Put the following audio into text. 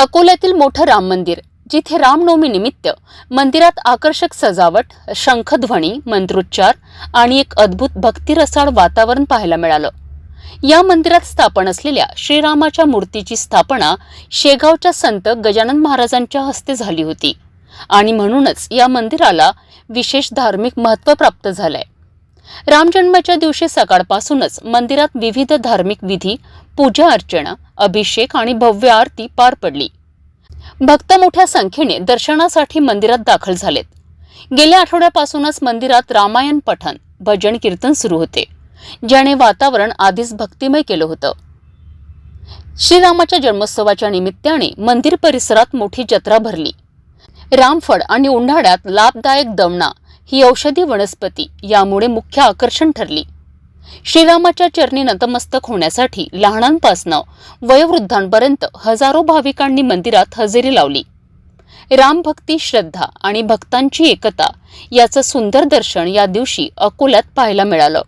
अकोल्यातील मोठं राम मंदिर जिथे रामनवमी निमित्त मंदिरात आकर्षक सजावट शंखध्वनी मंत्रोच्चार आणि एक अद्भुत भक्तिरसाळ वातावरण पाहायला मिळालं. या मंदिरात स्थापन असलेल्या श्रीरामाच्या मूर्तीची स्थापना शेगावच्या संत गजानन महाराजांच्या हस्ते झाली होती आणि म्हणूनच या मंदिराला विशेष धार्मिक महत्त्व प्राप्त झालंय. रामजन्माच्या दिवशी सकाळपासूनच मंदिरात विविध धार्मिक विधी पूजा अर्चना अभिषेक आणि भव्य आरती पार पडली. भक्त मोठ्या संख्येने दर्शनासाठी मंदिरात दाखल झालेत. गेल्या आठवड्यापासूनच मंदिरात रामायण पठण भजन कीर्तन सुरू होते ज्याने वातावरण आधीच भक्तिमय केलं होतं. श्रीरामाच्या जन्मोत्सवाच्या निमित्ताने मंदिर परिसरात मोठी जत्रा भरली. रामफळ आणि उन्हाळ्यात लाभदायक दमणा ही औषधी वनस्पती यामुळे मुख्य आकर्षण ठरली. श्रीरामाच्या चरणी नतमस्तक होण्यासाठी लहानांपासनं वयोवृद्धांपर्यंत हजारो भाविकांनी मंदिरात हजेरी लावली. रामभक्ती श्रद्धा आणि भक्तांची एकता याचं सुंदर दर्शन या दिवशी अकोल्यात पाहायला मिळालं.